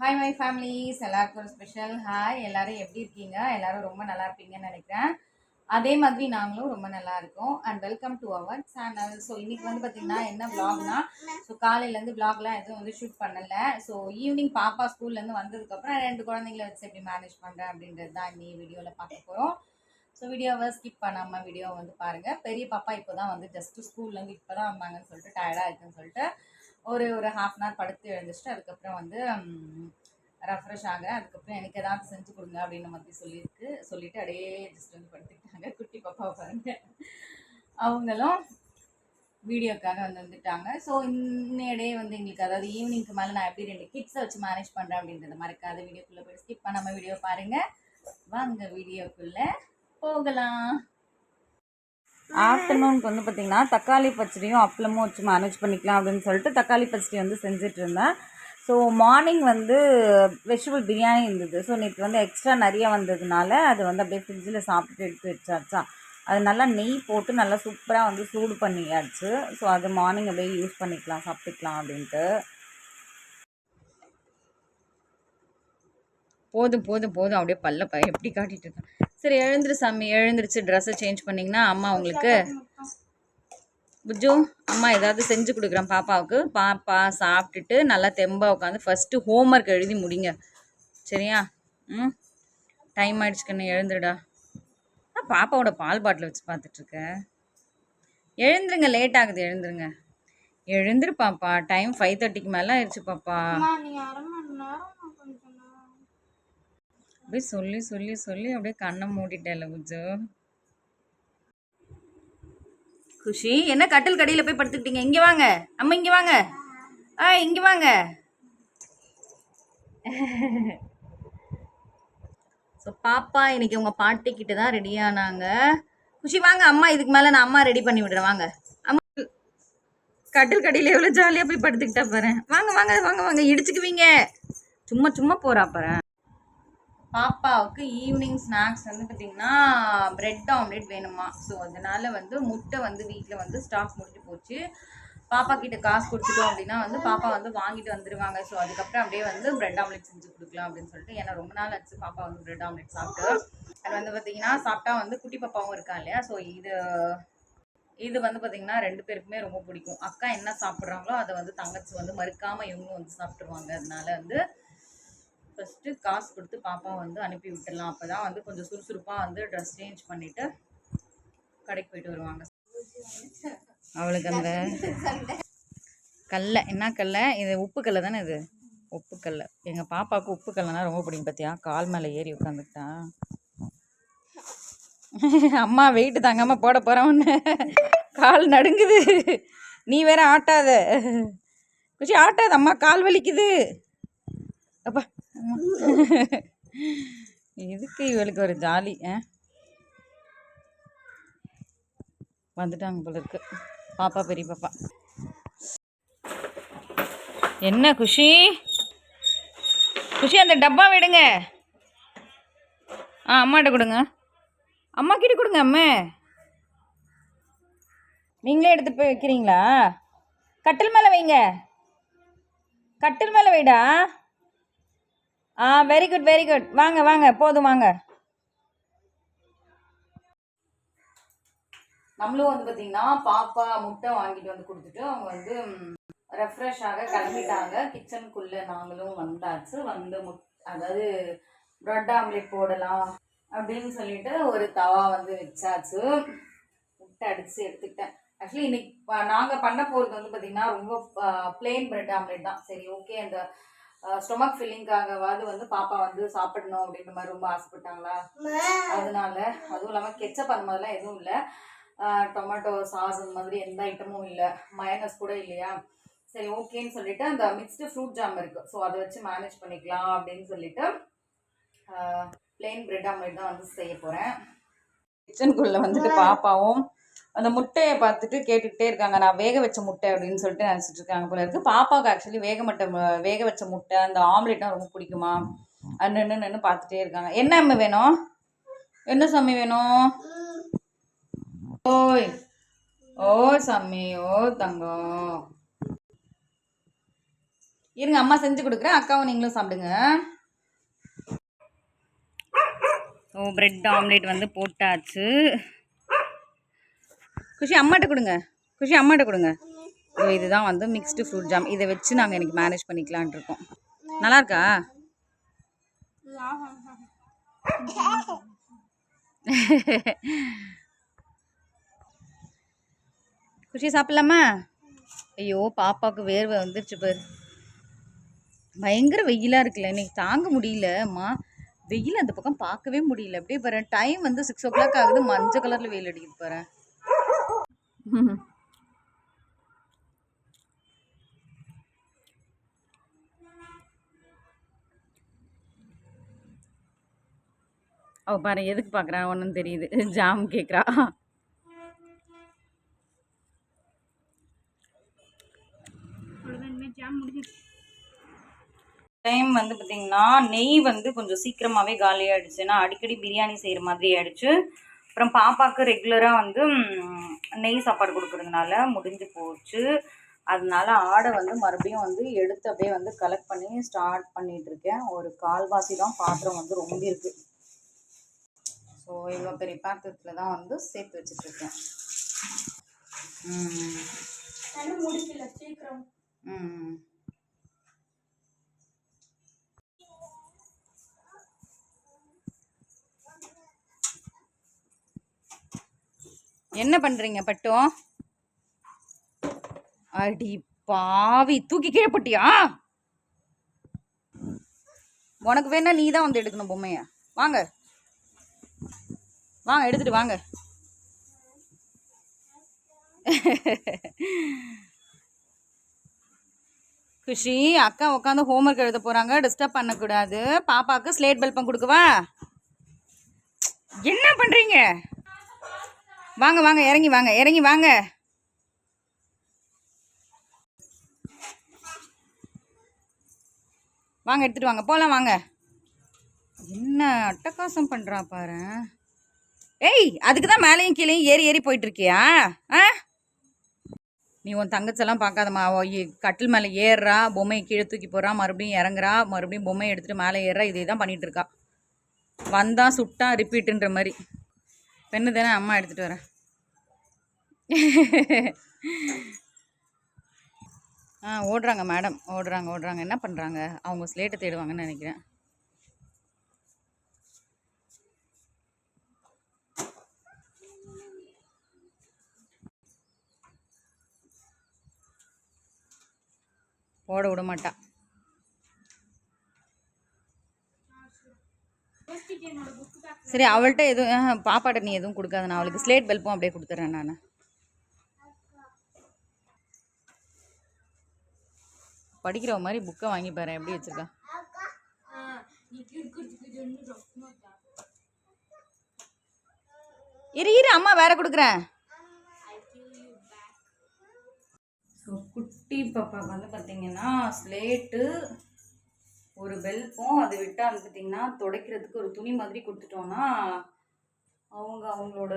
Hi my families எல்லாருக்கும் ஒரு special hi எல்லோரும் எப்படி இருக்கீங்க? எல்லோரும் ரொம்ப நல்லா இருப்பீங்கன்னு நினைக்கிறேன். அதே மாதிரி நாங்களும் ரொம்ப நல்லா இருக்கோம். And welcome to our channel so இன்னைக்கு வந்து பார்த்தீங்கன்னா என்ன vlogனா ஸோ காலையிலேருந்து vlogலாம் எதுவும் வந்து ஷூட் பண்ணலை. ஸோ ஈவினிங் பாப்பா ஸ்கூல்லேருந்து வந்ததுக்கப்புறம் ரெண்டு குழந்தைங்கள வச்சு எப்படி மேனேஜ் பண்ணுறேன் அப்படின்றது தான் இன்னி வீடியோவில் பார்க்க போகிறோம் ஸோ வீடியோவை ஸ்கிப் பண்ணாமல் வீடியோ வந்து பாருங்கள் பெரிய பாப்பா இப்போ தான் வந்து ஜஸ்ட்டு ஸ்கூல்லேருந்து இப்போ தான் வந்தாங்கன்னு சொல்லிட்டு டயர்டாக இருக்குன்னு சொல்லிட்டு ஒரு ஒரு ஹாஃப் அன் ஹவர் படுத்து எழுந்துச்சுட்டு அதுக்கப்புறம் வந்து ரெஃப்ரெஷ் ஆகிறேன் அதுக்கப்புறம் எனக்கு ஏதாவது செஞ்சு கொடுங்க அப்படின்னு மாதிரி சொல்லியிருக்கு. சொல்லிட்டு அப்படியே ஜஸ்ட் வந்து படுத்துக்கிட்டாங்க. குட்டி பாப்பா பாருங்க அவங்களும் வீடியோக்காக வந்து வந்துட்டாங்க. ஸோ இன்னையடே வந்து எங்களுக்கு அதாவது ஈவினிங்க்கு மேலே நான் எப்படி ரெண்டு கிட்ஸை வச்சு மேனேஜ் பண்ணுறேன் அப்படின்றத மறக்காத வீடியோக்குள்ளே போய் ஸ்கிப் பண்ணாமல் வீடியோ பாருங்கள் வாங்க வீடியோக்குள்ளே போகலாம். ஆஃப்டர்நூனுக்கு வந்து பார்த்திங்கன்னா தக்காளி பச்சடியும் அப்பளமும் வச்சு மேனேஜ் பண்ணிக்கலாம் அப்படின்னு சொல்லிட்டு தக்காளி பச்சடி வந்து செஞ்சுட்டு இருந்தேன் ஸோ மார்னிங் வந்து வெஜிடபிள் பிரியாணி இருந்தது. ஸோ நேற்று வந்து எக்ஸ்ட்ரா நிறைய வந்ததுனால அது வந்து அப்படியே ஃப்ரிட்ஜில் சாப்பிட்டு எடுத்து வச்சாச்சா. அது நல்லா நெய் போட்டு நல்லா சூப்பராக வந்து சூடு பண்ணியாச்சு. ஸோ அது மார்னிங் அப்படியே யூஸ் பண்ணிக்கலாம் சாப்பிட்டுக்கலாம் அப்படின்ட்டு. போதும் போதும் போதும். அப்படியே பல்ல ப எப்படி காட்டிகிட்டு இருக்கேன் சரி எழுந்துரு சாமி. எழுந்துருச்சு ட்ரெஸ்ஸை சேஞ்ச் பண்ணிங்கன்னா அம்மா உங்களுக்கு புஜு அம்மா ஏதாவது செஞ்சு கொடுக்குறேன் பாப்பாவுக்கு. பாப்பா சாப்பிட்டுட்டு நல்லா தெம்பாக உட்காந்து ஃபஸ்ட்டு ஹோம்ஒர்க் எழுதி முடிங்க. சரியா? ம்? டைம் ஆயிடுச்சு கண்ணு எழுந்துடா பாப்பாவோட பால் பாட்டில் வச்சு பார்த்துட்ருக்கேன் எழுந்துருங்க லேட் ஆகுது எழுந்துருங்க. எழுந்துரு பாப்பா. டைம் ஃபைவ் தேர்ட்டிக்கு மேலே ஆயிடுச்சு பாப்பா. அப்படியே சொல்லி சொல்லி சொல்லி அப்படியே கண்ணை மூடிட்டேல புஜ்ஜு குஷி என்ன கட்டில் கடையில் போய் படுத்துக்கிட்டீங்க? இங்கே வாங்க. அம்மா இங்கே வாங்க. ஆ இங்கே வாங்க. ஸோ பாப்பா இன்னைக்கு உங்கள் பாட்டி கிட்ட தான் ரெடி ஆனாங்க. குஷி வாங்க. அம்மா இதுக்கு மேலே நான் அம்மா ரெடி பண்ணி விடுறேன் வாங்க. அம்மா கட்டில் கடையில் எவ்வளோ ஜாலியாக போய் படுத்துக்கிட்டா பாரு. வாங்க வாங்க வாங்க வாங்க. இடிச்சுக்குவீங்க. சும்மா சும்மா போறா பாரு. பாப்பாவுக்கு ஈவினிங் ஸ்நாக்ஸ் வந்து பார்த்திங்கன்னா ப்ரெட் ஆம்லேட் வேணுமா? ஸோ அதனால் வந்து முட்டை வந்து வீட்டில் வந்து ஸ்டாக் முடிஞ்சு போச்சு. பாப்பா கிட்ட காசு கொடுத்துட்டோம் அப்படின்னா வந்து பாப்பா வந்து வாங்கிட்டு வந்துடுவாங்க ஸோ அதுக்கப்புறம் அப்படியே வந்து பிரெட் ஆம்லேட் செஞ்சு கொடுக்கலாம் அப்படின்னு சொல்லிட்டு ஏன்னா ரொம்ப நாள் ஆச்சு பாப்பா வந்து பிரெட் ஆம்லேட் சாப்பிட்டு. அது வந்து பார்த்திங்கன்னா சாப்பிட்டா வந்து குட்டி பாப்பாவும் இருக்கா இல்லையா? ஸோ இது இது வந்து பார்த்திங்கன்னா ரெண்டு பேருக்குமே ரொம்ப பிடிக்கும். அக்கா என்ன சாப்பிட்றாங்களோ அதை வந்து தங்கச்சி வந்து மறுக்காமல் இவங்களும் வந்து சாப்பிட்ருவாங்க அதனால வந்து ஃபஸ்ட்டு காசு கொடுத்து பாப்பா வந்து அனுப்பி விட்டுடலாம். அப்போ தான் வந்து கொஞ்சம் சுறுசுறுப்பாக வந்து ட்ரெஸ் சேஞ்ச் பண்ணிவிட்டு கடைக்கு போயிட்டு வருவாங்க. அவளுக்கு அந்த கல்லை என்ன கடல இது உப்பு கல்லை தானே இது? உப்பு கல்லை. எங்கள் பாப்பாவுக்கு உப்பு கல்லைனா ரொம்ப பிடிக்கும் பார்த்தியா கால் மேலே ஏறி உட்காந்துக்கிட்டா அம்மா வெயிட்டு தாங்காமல் போட போகிறேன் ஒன்று கால் நடுங்குது. நீ வேற ஆட்டாத. குச்சி ஆட்டாத அம்மா கால் வலிக்குது. அப்பா. இதுக்கு எதுக்கு இவளுக்கு ஒரு ஜாலி ஆ? வந்துட்டாங்க போல இருக்கு. பாப்பா பெரிய பாப்பா. என்ன குஷி? குஷி அந்த டப்பா விடுங்க. ஆ அம்மாட்ட கொடுங்க. அம்மா கிட்ட கொடுங்க அம்மே. நீங்களே எடுத்து போய் வைக்கிறீங்களா? கட்டில் மேலே வைங்க. கட்டில் மேலே வைடா. ஆ வெரி குட் வெரி குட் வாங்க வாங்க போதும் வாங்க. நம்மளும் வந்து பார்த்தீங்கன்னா பாப்பா முட்டை வாங்கிட்டு வந்து கொடுத்துட்டு அவங்க வந்து ரெஃப்ரெஷ் ஆக கிளம்பிட்டாங்க. கிச்சனுக்குள்ளே நாங்களும் வந்தாச்சு. வந்து முட் அதாவது ப்ரெட் ஆம்லெட் போடலாம் அப்படின்னு சொல்லிட்டு ஒரு தவா வந்து வச்சாச்சு. முட்டை அடித்து எடுத்துக்கிட்டேன். ஆக்சுவலி இன்னைக்கு நாங்கள் பண்ண போகிறது வந்து பார்த்திங்கன்னா ரொம்ப பிளெயின் ப்ரெட் ஆம்லேட் தான். சரி ஓகே அந்த ஸ்டொமக் ஃபில்லிங்காகவாது வந்து பாப்பா வந்து சாப்பிடணும் அப்படின்ற மாதிரி ரொம்ப ஆசைப்பட்டாங்களா? அதனால அதுவும் இல்லாமல் கெச்சப் அந்த மாதிரிலாம் எதுவும் இல்லை. டொமேட்டோ சாஸ் அந்த மாதிரி எந்த ஐட்டமும் இல்லை. மயனஸ் கூட இல்லையா? சரி ஓகேன்னு சொல்லிட்டு அந்த மிக்ஸ்டு ஃப்ரூட் ஜாம் இருக்குது ஸோ அதை வச்சு மேனேஜ் பண்ணிக்கலாம் அப்படின்னு சொல்லிட்டு பிளெயின் பிரெட் ஆம்லெட் தான் வந்து செய்ய போகிறேன் கிச்சனுக்குள்ளே வந்துட்டு பாப்பாவும் அந்த முட்டையை பார்த்துட்டு கேட்டுக்கிட்டே இருக்காங்க. நான் வேக வச்ச முட்டை அப்படின்னு சொல்லிட்டு நினச்சிட்டு இருக்காங்க போல இருக்கு. பாப்பாவுக்கு ஆக்சுவலி வேக மட்டை வேக வச்ச முட்டை அந்த ஆம்லெட்னா ரொம்ப பிடிக்குமா? அது நின்று நின்று பார்த்துட்டே இருக்காங்க. என்ன அம்மா வேணும்? என்ன சாமி வேணும்? ஓய் ஓ சாமி ஓ தங்கம். இருங்க அம்மா செஞ்சு கொடுக்குறேன். அக்காவும் நீங்களும் சாப்பிடுங்க. ஓ பிரெட் ஆம்லேட் வந்து போட்டாச்சு. குஷி அம்மாட்ட கொடுங்க. குஷி அம்மாட்ட கொடுங்க. ஓ இதுதான் வந்து மிக்ஸ்டு ஃப்ரூட் ஜாம் இதை வச்சு நாங்கள் எனக்கு மேனேஜ் பண்ணிக்கலான் இருக்கோம். நல்லா இருக்கா? குஷி சாப்பிட்லாமா? ஐயோ பாப்பாவுக்கு வேர்வை வந்துருச்சு பாரு. பயங்கர வெயிலாக இருக்குல்ல இன்னைக்கு தாங்க முடியலம்மா வெயில் அந்த பக்கம் பார்க்கவே முடியல. அப்படியே பாரு டைம் வந்து சிக்ஸ் ஓ கிளாக் ஆகுது மஞ்சள் கலரில் வெயில் அடிக்குது பாரு. அவ பாரு எதுக்கு பார்க்குறான் ஒன்றும் தெரியுது. ஜாம் கேட்குறா டைம் வந்து பார்த்திங்கன்னா நெய் வந்து கொஞ்சம் சீக்கிரமாகவே காலியாகிடுச்சு ஏன்னா அடிக்கடி பிரியாணி செய்கிற மாதிரி ஆயிடுச்சு. அப்புறம் பாப்பாவுக்கு ரெகுலராக வந்து நெய் சாப்பாடு கொடுக்குறதுனால முடிஞ்சு போச்சு. அதனால ஆடை வந்து மறுபடியும் வந்து எடுத்து அப்படியே வந்து கலெக்ட் பண்ணி ஸ்டார்ட் பண்ணிட்டு இருக்கேன். ஒரு கால்வாசி தான் பாத்திரம் வந்து ரொம்ப இருக்கு ஸோ இவ்வளோ பெரிய பாத்திரத்தில் தான் வந்து சேர்த்து வச்சுட்ருக்கேன். ம். முடிக்கல சீக்கிரம். ம். என்ன பண்றீங்க பட்டும் அடி பாவி தூக்கி கீழே போட்டியா? உனக்கு வேணா நீ தான் வந்து எடுக்கணும் பொம்மைய. வாங்க. வாங்க எடுத்துகிட்டு வாங்க. குஷி அக்கா உட்காந்து ஹோம்ஒர்க் எழுத போகிறாங்க டிஸ்டர்ப் பண்ணக்கூடாது. பாப்பாவுக்கு ஸ்லேட் பெல்பம் கொடுக்கவா? என்ன பண்ணுறீங்க வாங்க வாங்க இறங்கி வாங்க இறங்கி வாங்க. வாங்க எடுத்துகிட்டு வாங்க போகலாம் வாங்க. என்ன அட்டகாசம் பண்ணுறான் பாரு. ஏய் அதுக்கு தான் மேலேயும் கீழேயும் ஏறி ஏறி போயிட்டு இருக்கியா ஆ? நீ உன் தங்கச்செல்லாம் பார்க்காதம்மா. கட்டில் மேலே ஏறுறா பொம்மையை கீழே தூக்கி போடுறா மறுபடியும் இறங்குறா மறுபடியும் பொம்மையை எடுத்துட்டு மேலே ஏறுறா இதே தான் பண்ணிட்டு இருக்கா வந்தா சுட்டா ரிப்பீட்டுன்ற மாதிரி. பெண்ணு தானே அம்மா எடுத்துட்டு வரேன். ஆ ஓடுறாங்க மேடம். ஓடுறாங்க ஓடுறாங்க. என்ன பண்ணுறாங்க அவங்க ஸ்லேட்டை தேடுவாங்கன்னு நினைக்கிறேன். ஓட விட மாட்டா. சரி அவள்கிட்ட எதுவும் பாப்பாட்ட நீ எதுவும் கொடுக்காத. நான் அவளுக்கு ஸ்லேட் பெல்ப்பும் அப்படியே கொடுத்துட்றேன் நான். படிக்கிற மாதிரி புக்கை வாங்கி பாரு. எப்படி வச்சிருக்கா? இரு இரு அம்மா வேற கொடுக்குறேன். ஸோ குட்டி பாப்பா வந்து பார்த்தீங்கன்னா ஸ்லேட்டு ஒரு பெல்பும் அதை விட்டால் வந்து பார்த்தீங்கன்னா துடைக்கிறதுக்கு ஒரு துணி மாதிரி கொடுத்துட்டோன்னா அவங்க அவங்களோட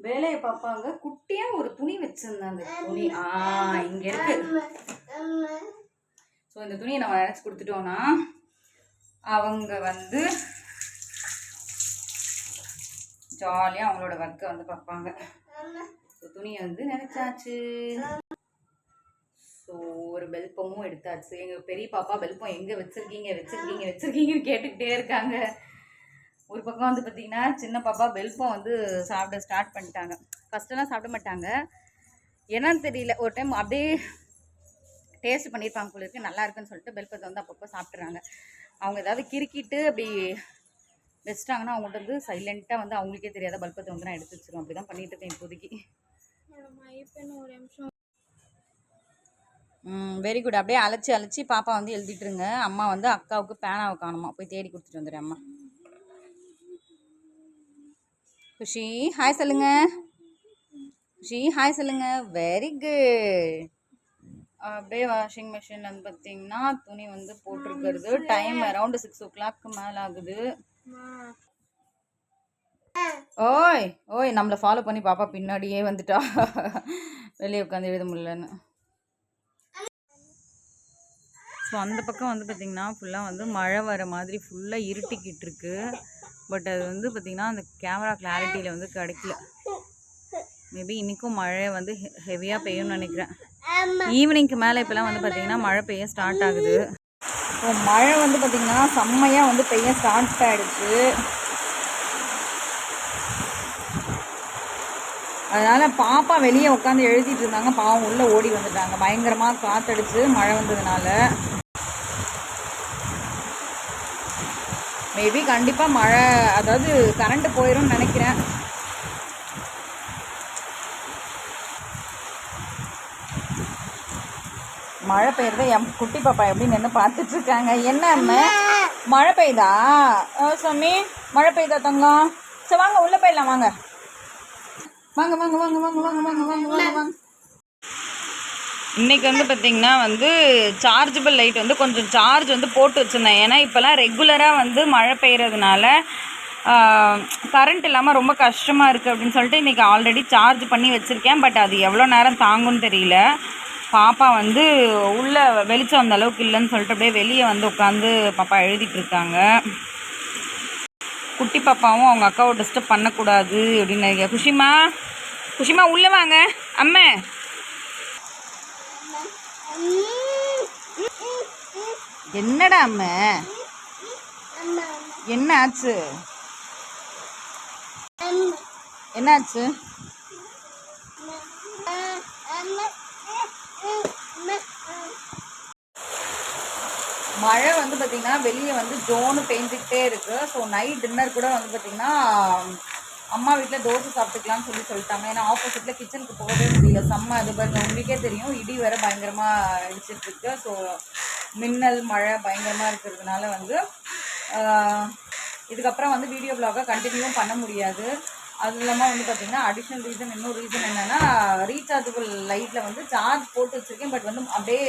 வேலையை பார்ப்பாங்க. குட்டியாக ஒரு துணி வச்சுருந்தாங்க துணி. ஆ இங்கே இருக்கு. ஸோ இந்த துணியை நம்ம நினச்சி கொடுத்துட்டோன்னா அவங்க வந்து ஜாலியாக அவங்களோட ஒர்க்கை வந்து பார்ப்பாங்க. ஸோ துணியை வந்து நினச்சாச்சு. ஸோ ஒரு வெல்பமும் எடுத்தாச்சு. எங்கள் பெரிய பாப்பா வெல்பம் எங்கே வச்சுருக்கீங்க வச்சுருக்கீங்க வச்சுருக்கீங்கன்னு கேட்டுக்கிட்டே இருக்காங்க. ஒரு பக்கம் வந்து பார்த்திங்கன்னா சின்ன பாப்பா வெல்பம் வந்து சாப்பிட ஸ்டார்ட் பண்ணிட்டாங்க. ஃபஸ்ட்டெல்லாம் சாப்பிட மாட்டாங்க. என்னன்னு தெரியல. ஒரு டைம் அப்படியே டேஸ்ட் பண்ணியிருப்பாங்க போல நல்லா இருக்குன்னு சொல்லிட்டு பெல்பத்தை வந்து அப்பப்போ சாப்பிட்றாங்க அவங்க ஏதாவது கிறுக்கிட்டு அப்படி வச்சிட்டாங்கன்னா அவங்கள்ட்ட வந்து சைலண்ட்டாக வந்து அவங்களுக்கே தெரியாத பல்பத்தை வந்து நான் எடுத்து வச்சிருவோம் அப்படி தான் பண்ணிகிட்டு இருக்கேன் இப்போதைக்கு. ஒரு நிமிஷம் வெரி குட் அப்படியே அழைச்சி அழைச்சி பாப்பா வந்து எழுதிட்டுருங்க. அம்மா வந்து அக்காவுக்கு பேனாவை காணுமா? போய் தேடி கொடுத்துட்டு வந்துடுறேன் அம்மா. குஷி ஹாய் சொல்லுங்க. குஷி ஹாய் சொல்லுங்க. வெரி குட் அப்படியே வாஷிங் மிஷின் வந்து பார்த்தீங்கன்னா துணி வந்து போட்டிருக்கிறது. Time around six o'clock மேலே ஆகுது. ஓய் ஓய் நம்மளை ஃபாலோ பண்ணி பாப்பா பின்னாடியே வந்துட்டா. வெளியே உட்காந்து எழுத முடியலன்னு. ஸோ அந்த பக்கம் வந்து பார்த்திங்கன்னா ஃபுல்லாக வந்து மழை வர மாதிரி ஃபுல்லாக இருட்டிக்கிட்டு இருக்கு பட் அது வந்து பார்த்திங்கன்னா அந்த கேமரா கிளாரிட்டியில் வந்து கிடைக்கல. மேபி இன்றைக்கும் மழை வந்து ஹெவியாக பெய்யும்னு நினைக்கிறேன். ஈவினிங்க்கு மேலே இப்போலாம் வந்து பார்த்திங்கன்னா மழை பெய்ய ஸ்டார்ட் ஆகுது. ஸோ மழை வந்து பார்த்திங்கன்னா செம்மையாக வந்து பெய்ய ஸ்டார்ட் ஆகிடுச்சு அதனால் பாப்பா வெளியே உட்காந்து எழுதிட்டு இருந்தாங்க. பாவம் உள்ளே ஓடி வந்துட்டாங்க. பயங்கரமாக காற்றடிச்சு மழை வந்ததுனால. மேபி கண்டிப்பாக மழை அதாவது கரண்ட் போயிடும்னு நினைக்கிறேன். மழை பெய்யுறத என் குட்டி பாப்பா எப்படி நின்று பார்த்துட்டு இருக்காங்க. என்ன மழை பெய்யுதா? சாமி மழை பெய்யுதா தங்கம்? சரி வாங்க உள்ளே போயிடலாம் வாங்க. வாங்க வாங்க வாங்க வாங்க வாங்க வாங்க வாங்க வாங்க வாங்க. இன்றைக்கி வந்து பார்த்திங்கன்னா வந்து சார்ஜபிள் லைட் வந்து கொஞ்சம் சார்ஜ் வந்து போட்டு வச்சுருந்தேன். ஏன்னா இப்போல்லாம் ரெகுலராக வந்து மழை பெய்கிறதுனால கரண்ட் இல்லாமல் ரொம்ப கஷ்டமாக இருக்குது அப்படின்னு சொல்லிட்டு இன்றைக்கி ஆல்ரெடி சார்ஜ் பண்ணி வச்சுருக்கேன். பட் அது எவ்வளோ நேரம் தாங்கும்னு தெரியல. பாப்பா வந்து உள்ளே வெளிச்சம் அந்த அளவுக்கு இல்லைன்னு சொல்லிட்டு அப்படியே வெளியே வந்து உட்காந்து பாப்பா எழுதிட்டுருக்காங்க குட்டி பாப்பாவும் அவங்க அக்காவை டிஸ்டர்ப் பண்ணக்கூடாது அப்படின்னு நினைக்கிறேன். குஷிமா குஷிமா உள்ளே வாங்க. அம்மே. என்னடா அம்ம? என்ன ஆச்சு என்னாச்சு? மழை வந்து பார்த்திங்கன்னா வெளியே வந்து ஜோனு பெஞ்சிக்கிட்டே இருக்கு. ஸோ நைட் டின்னர் கூட வந்து பார்த்திங்கன்னா அம்மா வீட்டில் தோசை சாப்பிட்டுக்கலாம்னு சொல்லி சொல்லிட்டாங்க. ஏன்னா ஆப்போசிட்டில் கிச்சனுக்கு போகவே முடியல. செம்ம அது பாருங்க. உங்களுக்கே தெரியும். இடி வேற பயங்கரமாக அடிச்சிட்ருக்கு ஸோ மின்னல் மழை பயங்கரமாக இருக்கிறதுனால வந்து இதுக்கப்புறம் வந்து வீடியோ பிளாகை கண்டினியூவும் பண்ண முடியாது. அது இல்லாமல் வந்து பார்த்திங்கன்னா அடிஷ்னல் ரீசன் இன்னொரு ரீசன் என்னென்னா ரீசார்ஜபிள் லைட்டில் வந்து சார்ஜ் போட்டு வச்சுருக்கேன். பட் வந்து அப்படியே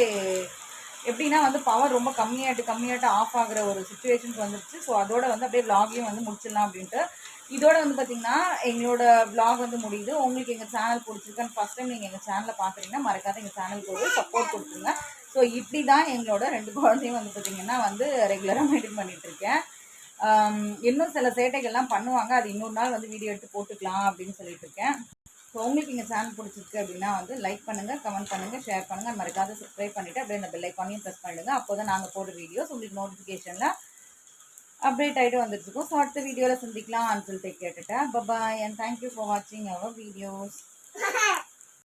எப்படின்னா வந்து பவர் ரொம்ப கம்மியாகிட்டு கம்மியாகிட்டு ஆஃப் ஆகிற ஒரு சுச்சுவேஷனுக்கு வந்துருச்சு. ஸோ அதோட வந்து அப்படியே vlog-ஐயும் வந்து முடிச்சிடலாம் அப்படின்ட்டு இதோட வந்து பார்த்தீங்கன்னா எங்களோட பிளாக் வந்து முடியுது. உங்களுக்கு எங்கள் சேனல் பிடிச்சிருக்கான்னு ஃபஸ்ட் டைம் நீங்கள் எங்கள் சேனலை பார்க்குறீங்கன்னா மறக்காத எங்கள் சேனலுக்கு ஒரு சப்போர்ட் கொடுத்துருங்க. ஸோ இப்படி தான் எங்களோட ரெண்டு குழந்தையும் வந்து பார்த்தீங்கன்னா வந்து ரெகுலராக மெயின்டைன் பண்ணிகிட்ருக்கேன் இன்னும் சில சேட்டைகள்லாம் பண்ணுவாங்க. அது இன்னொரு நாள் வந்து வீடியோ எடுத்து போட்டுக்கலாம் அப்படின்னு சொல்லிட்டு இருக்கேன். ஸோ உங்களுக்கு எங்கள் சேனல் பிடிச்சிருக்கு அப்படின்னா வந்து லைக் பண்ணுங்கள் கமெண்ட் பண்ணுங்கள் ஷேர் பண்ணுங்கள் மறக்காத சப்ஸ்கிரைப் பண்ணிவிட்டு அப்படியே அந்த பெல் ஐக்கானையும் ப்ரெஸ் பண்ணிடுங்க. அப்போ தான் நாங்கள் போடுற வீடியோஸ் உங்களுக்கு நோட்டிஃபிகேஷனில் அப்டேட் ஆகிட்டு வந்துட்டுருக்கோம். ஸோ அடுத்த வீடியோவில் சந்திக்கலாம். சொல்லிட்டு கேட்டுட்டேன் பபாய் அண்ட் தேங்க்யூ ஃபார் வாட்சிங் அவர் வீடியோஸ்